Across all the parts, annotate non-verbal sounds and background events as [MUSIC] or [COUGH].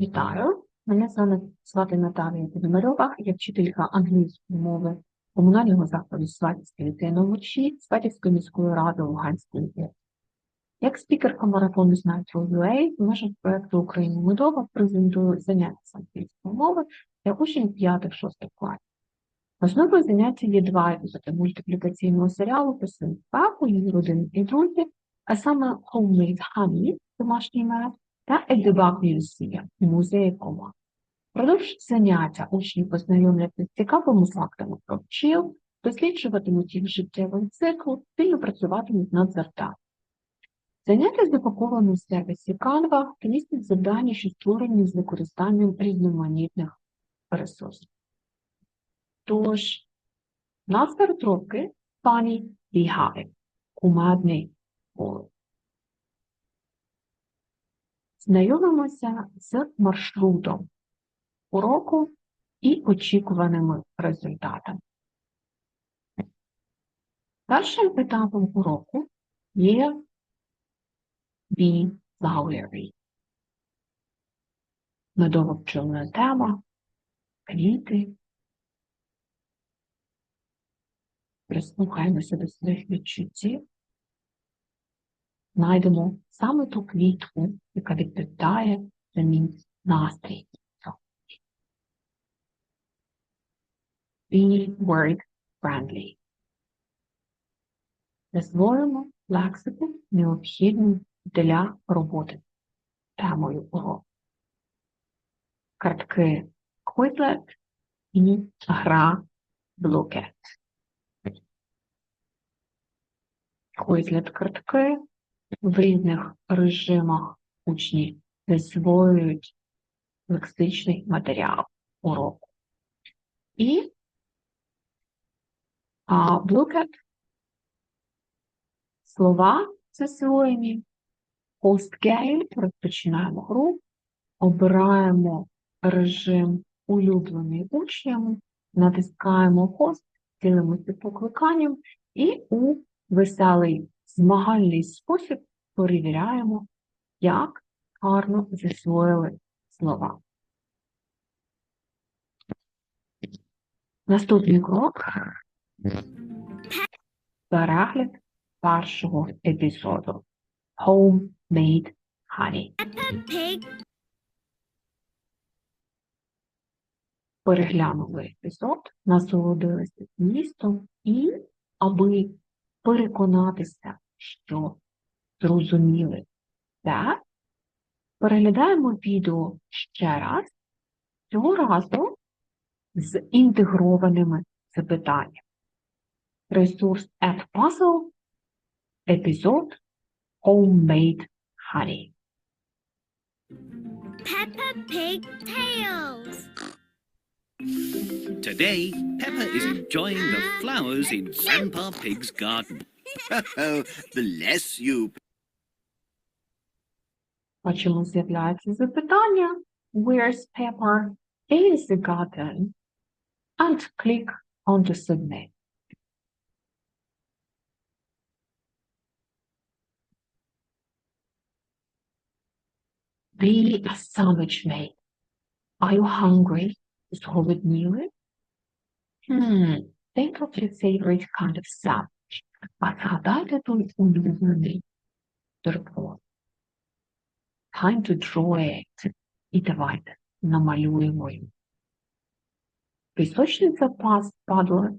Вітаю! Мене звати, Наталія Підмарьова, я вчителька англійської мови комунального закладу номер 6 Сватівської міської ради Луганської області. Як спікерка марафону «Знати UA в межах проєкту Україна Медова презентую заняття з англійської мови для учнів 5-6 класів. Основою заняття є два епізоди мультиплікаційного серіалу про син папу, її родини і друзі, а саме Homemade Honey, домашній мед, та Едебак Museum, музей кома. Продовж заняття учні познайомляться з цікавими фактами про пчіл, досліджуватимуть їх життєвий цикл, спільно працюватимуть над завданням. Заняття запаковано в сервісі Canva та містять завдання, що створені з використанням різноманітних ресурсів. Тож, назва розробки Funny Beehive – кумедний голос. Знайомимося з маршрутом уроку і очікуваними результатами. Першим етапом уроку є Bee Flowery. Медово пчелна тема, квіти. Прислухаємося до своїх відчуттів. Знайдемо саме ту квітку, яка відповідає за мій настрій. Be word friendly. Засвоїмо лексику, необхідну для роботи темою уроку. Картки Quizlet і гра Blue Quizlet картки в різних режимах учні засвоюють лексичний матеріал уроку. І а, Blue слова засвоєні. Постгейм розпочинаємо гру, обираємо режим улюблений учнями, натискаємо хост, ділимося покликанням і у веселий змагальний спосіб перевіряємо, як гарно засвоїли слова. Наступний крок перегляд першого епізоду Homemade Honey. Pig, Переглянули епізод, насолодилися містом і, аби переконатися, що зрозуміли це, переглядаємо відео ще раз, цього разу з інтегрованими запитаннями. Ресурс Add Puzzle, епізод Homemade Honey. Peppa Pig tales. Today, Peppa is enjoying the flowers in Grandpa Pig's garden. Oh, bless you, Бачимо, з'являється запитання Where's Pepper is the garden? And click on the submit. Be a sandwich mate. Are you hungry? Зголодніли? Hmm, think of your favorite kind of sandwich. А згадайте той улюблений турбот. Time to draw it. І давайте намалюємо їх. Пісочниця пас падла.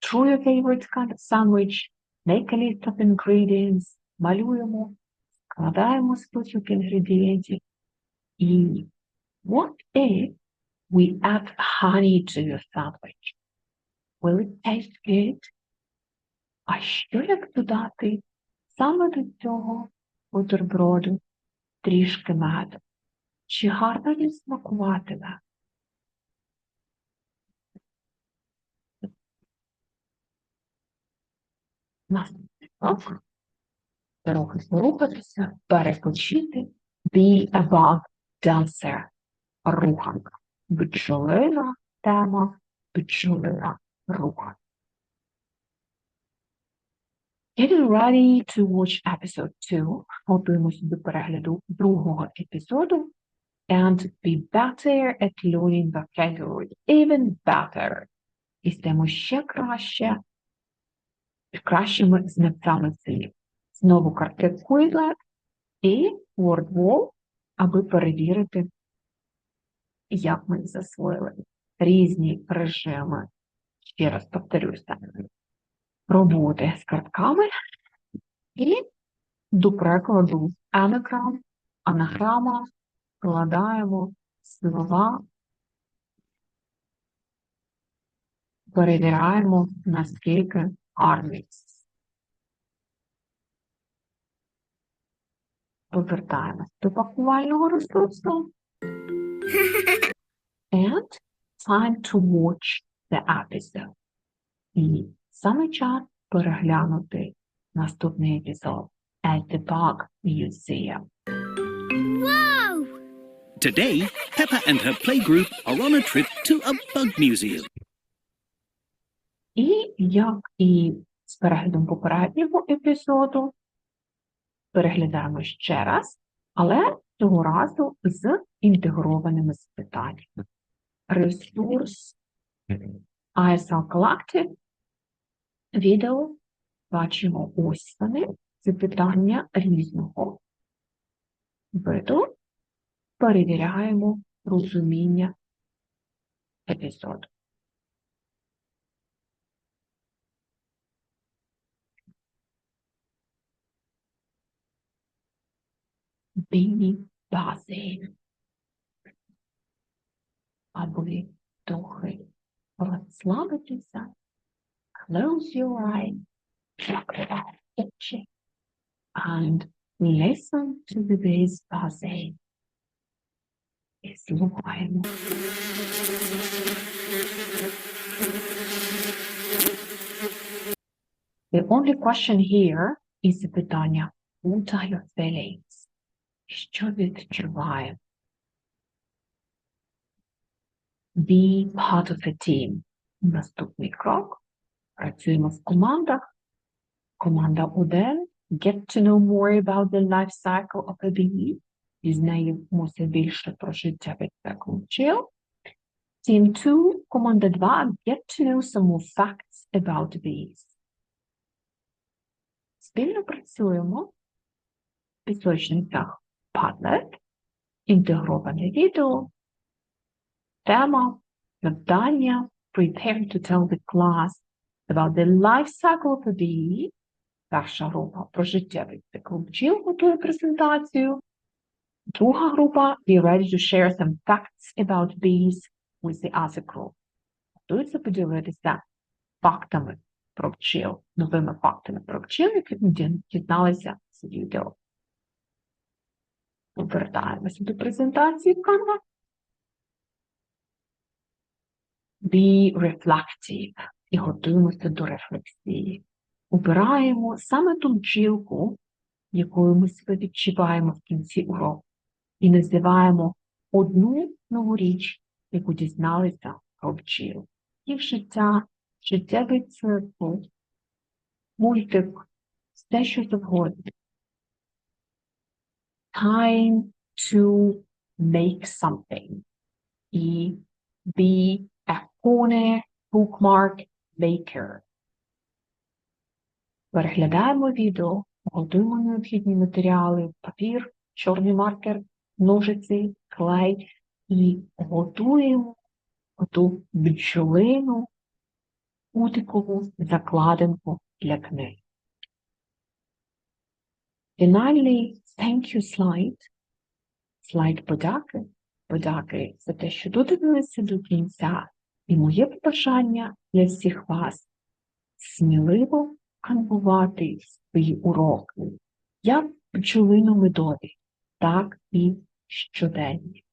Draw your favorite kind of sandwich. Make a list of ingredients. Малюємо. Складаємо список інгредієнтів. І what if we add honey to your sandwich? Will it taste good? А що як додати саме до цього бутерброду трішки меду? Чи гарно він смакуватиме? Наступний. Трохи порухатися, перепочити. Be above dancer. Руханка. Бджолина тема, бджолина руханка. Getting ready to watch episode 2. Готуємося до перегляду другого епізоду. and be better at learning vocabulary, even better. І стаємо ще краще, кращими знавцями слів. Знову картки Quizlet і WordWall, аби перевірити, як ми засвоїли різні режими. Ще раз повторюся, роботи з картками і до прикладу анаграм, анаграма складаємо слова, перевіряємо, наскільки гарний. Повертаємось до пакувального ресурсу. [LAUGHS] And time to watch the episode. Саме час переглянути наступний епізод at the Bug Museum. Whoa! Today, Peppa and her playgroup are on a trip to a bug museum. І як і з переглядом попереднього епізоду, переглядаємо ще раз, але цього разу з інтегрованими запитаннями. Ресурс ISL Collective. Відео бачимо ось вони, запитання різного виду. Перевіряємо розуміння епізоду. Білі бази. Аби трохи розслабитися. Close your eyes, закривай очі and listen to the bass buzz. І слухаємо. The only question here is запитання What are your feelings? Що відчуваємо? Be part of a team. Наступний крок. Працюємо в командах. Команда 1. Get to know more about the life cycle of a bee. Дізнаємося більше про життя від циклу. Team 2. Команда 2. Get to know some more facts about bees. Спільно працюємо в пісочницях Padlet, інтегроване відео, тема, завдання, prepare to tell the class about the life cycle of a bee. Перша група про життєвий цикл бджіл готує презентацію. Друга група be ready to share some facts about bees with the other group. Готується поділитися фактами про бджіл, новими фактами про бджіл, які дізналися з відео. Повертаємося до презентації Canva. Be reflective і готуємося до рефлексії. Обираємо саме ту бджілку, якою ми себе відчуваємо в кінці уроку, і називаємо одну нову річ, яку дізналися про бджіл. Їх життя, життєвий цикл, мультик, все, що завгодно. Time to make something. І be a corner bookmark maker. Переглядаємо відео, готуємо необхідні матеріали, папір, чорний маркер, ножиці, клей і готуємо оту бджолину кутикову закладинку для книги. Фінальний thank you слайд, слайд подяки, подяки за те, що додивилися до кінця. І моє побажання для всіх вас сміливо канвувати свої уроки, як пчелино медові, так і щоденні.